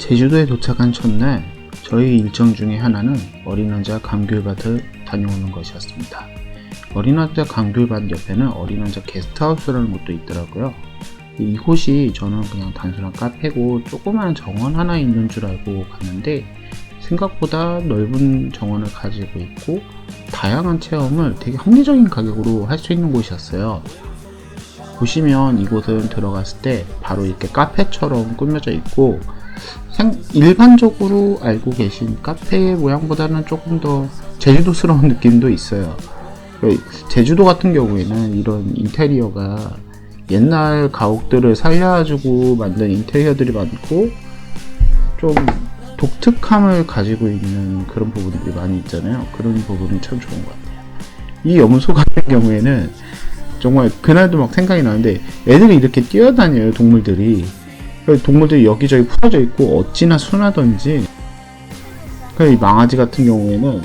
제주도에 도착한 첫날 저희 일정 중에 하나는 어린 왕자 감귤밭을 다녀오는 것이었습니다. 어린 왕자 감귤밭 옆에는 어린 왕자 게스트하우스라는 곳도 있더라고요. 이곳이 저는 그냥 단순한 카페고 조그마한 정원 하나 있는 줄 알고 갔는데 생각보다 넓은 정원을 가지고 있고 다양한 체험을 되게 합리적인 가격으로 할 수 있는 곳이었어요. 보시면 이곳은 들어갔을 때 바로 이렇게 카페처럼 꾸며져 있고 생- 일반적으로 알고 계신 카페의 모양보다는 조금 더 제주도스러운 느낌도 있어요. 그 제주도 같은 경우에는 이런 인테리어가 옛날 가옥들을 살려가지고 만든 인테리어들이 많고 좀 독특함을 가지고 있는 그런 부분들이 많이 있잖아요. 그런 부분이 참 좋은 것 같아요. 이 염소 같은 경우에는 정말 그날도 막 생각이 나는데 애들이 이렇게 뛰어다녀요 동물들이 그 동물들이 여기저기 풀어져 있고 어찌나 순하던지. 그이 망아지 같은 경우에는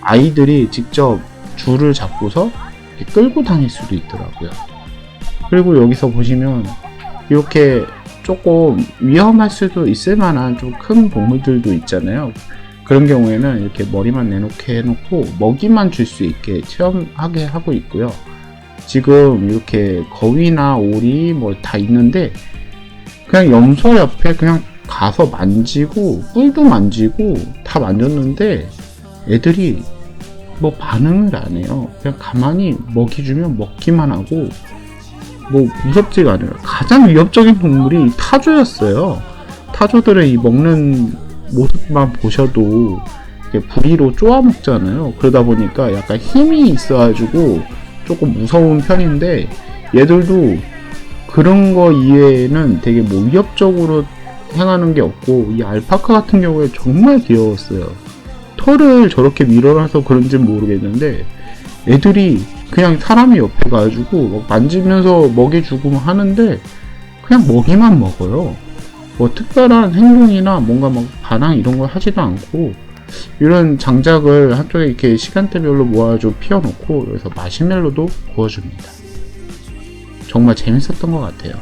아이들이 직접 줄을 잡고서 끌고 다닐 수도 있더라고요. 그리고 여기서 보시면 이렇게 조금 위험할 수도 있을 만한 좀 큰 동물들도 있잖아요. 그런 경우에는 이렇게 머리만 내놓게 해놓고 먹이만 줄 수 있게 체험하게 하고 있고요. 지금 이렇게 거위나 오리 뭐 다 있는데 그냥 염소 옆에 그냥 가서 만지고 뿔도 만지고 다 만졌는데 애들이 뭐 반응을 안 해요. 그냥 가만히 먹이 주면 먹기만 하고 뭐 무섭지가 않아요. 가장 위협적인 동물이 타조였어요. 타조들의 이 먹는 모습만 보셔도 부리로 쪼아 먹잖아요. 그러다 보니까 약간 힘이 있어가지고 조금 무서운 편인데 얘들도 그런 거 이외에는 되게 뭐 위협적으로 행하는 게 없고 이 알파카 같은 경우에 정말 귀여웠어요. 털을 저렇게 밀어놔서 그런지 모르겠는데 애들이 그냥 사람이 옆에 가지고 막 만지면서 먹이 주고 막 하는데 그냥 먹이만 먹어요. 뭐 특별한 행동이나 뭔가 막 반항 이런 걸 하지도 않고 이런 장작을 한쪽에 이렇게 시간대별로 모아줘 피워놓고 여기서 마시멜로도 구워줍니다. 정말 재밌었던 것 같아요.